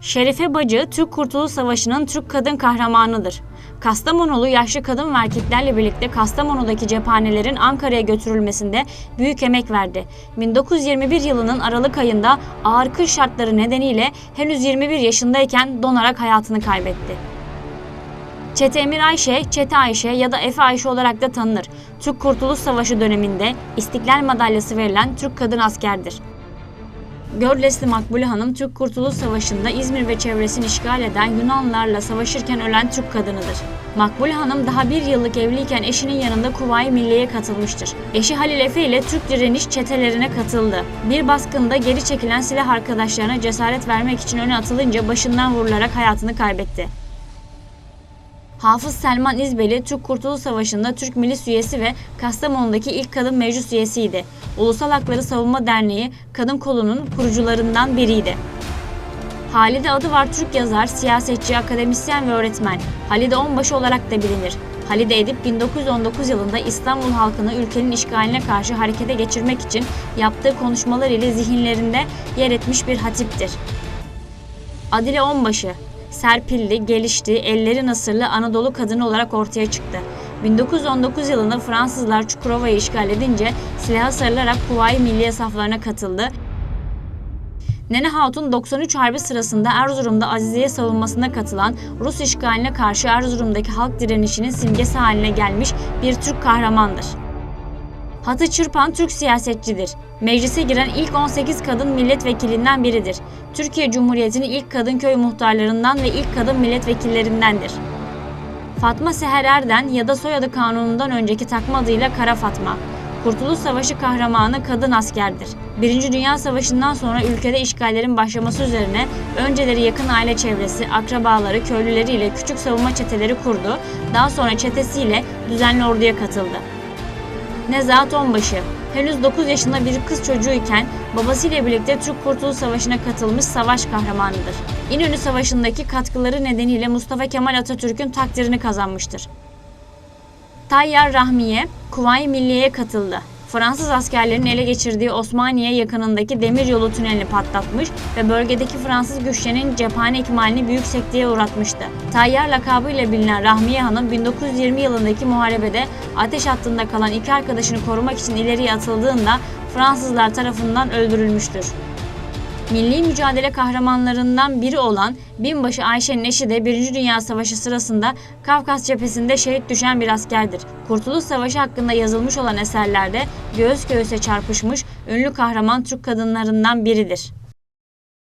Şerife Bacı, Türk Kurtuluş Savaşı'nın Türk kadın kahramanıdır. Kastamonulu yaşlı kadın ve erkeklerle birlikte Kastamonu'daki cephanelerin Ankara'ya götürülmesinde büyük emek verdi. 1921 yılının Aralık ayında ağır kış şartları nedeniyle henüz 21 yaşındayken donarak hayatını kaybetti. Çete Emir Ayşe, Çete Ayşe ya da Efe Ayşe olarak da tanınır. Türk Kurtuluş Savaşı döneminde İstiklal Madalyası verilen Türk kadın askerdir. Görlesli Makbule Hanım Türk Kurtuluş Savaşı'nda İzmir ve çevresini işgal eden Yunanlarla savaşırken ölen Türk kadınıdır. Makbule Hanım daha bir yıllık evliyken eşinin yanında Kuvayi Milliye'ye katılmıştır. Eşi Halil Efe ile Türk direniş çetelerine katıldı. Bir baskında geri çekilen silah arkadaşlarına cesaret vermek için öne atılınca başından vurularak hayatını kaybetti. Hafız Selman İzbeli, Türk Kurtuluş Savaşı'nda Türk Milis üyesi ve Kastamonu'daki ilk kadın meclis üyesiydi. Ulusal Hakları Savunma Derneği kadın kolunun kurucularından biriydi. Halide adı var Türk yazar, siyasetçi, akademisyen ve öğretmen. Halide Onbaşı olarak da bilinir. Halide Edip 1919 yılında İstanbul halkını ülkenin işgaline karşı harekete geçirmek için yaptığı konuşmalar ile zihinlerinde yer etmiş bir hatiptir. Adile Onbaşı, serpilli, gelişti, elleri nasırlı Anadolu kadını olarak ortaya çıktı. 1919 yılında Fransızlar Çukurova'yı işgal edince silaha sarılarak Kuvayi Milliye saflarına katıldı. Nene Hatun 93 Harbi sırasında Erzurum'da Azize'ye savunmasına katılan Rus işgaline karşı Erzurum'daki halk direnişinin simgesi haline gelmiş bir Türk kahramandır. Hatı Çırpan Türk siyasetçidir. Meclise giren ilk 18 kadın milletvekilinden biridir. Türkiye Cumhuriyeti'nin ilk kadın köy muhtarlarından ve ilk kadın milletvekillerindendir. Fatma Seher Erden ya da soyadı kanunundan önceki takma adıyla Kara Fatma. Kurtuluş Savaşı kahramanı kadın askerdir. Birinci Dünya Savaşı'ndan sonra ülkede işgallerin başlaması üzerine önceleri yakın aile çevresi, akrabaları, köylüleriyle küçük savunma çeteleri kurdu. Daha sonra çetesiyle düzenli orduya katıldı. Nezahat Onbaşı. Henüz 9 yaşında bir kız çocuğuyken babasıyla birlikte Türk Kurtuluş Savaşı'na katılmış savaş kahramanıdır. İnönü Savaşı'ndaki katkıları nedeniyle Mustafa Kemal Atatürk'ün takdirini kazanmıştır. Tayyar Rahmiye, Kuvayi Milliye'ye katıldı. Fransız askerlerin ele geçirdiği Osmaniye yakınındaki demiryolu tünelini patlatmış ve bölgedeki Fransız güçlerinin cephane ikmalini büyük sekteye uğratmıştı. Tayyar lakabıyla bilinen Rahmiye Hanım 1920 yılındaki muharebede ateş hattında kalan iki arkadaşını korumak için ileriye atıldığında Fransızlar tarafından öldürülmüştür. Milli mücadele kahramanlarından biri olan Binbaşı Ayşe'nin eşi de 1. Dünya Savaşı sırasında Kafkas cephesinde şehit düşen bir askerdir. Kurtuluş Savaşı hakkında yazılmış olan eserlerde göğüs göğüse çarpışmış ünlü kahraman Türk kadınlarından biridir.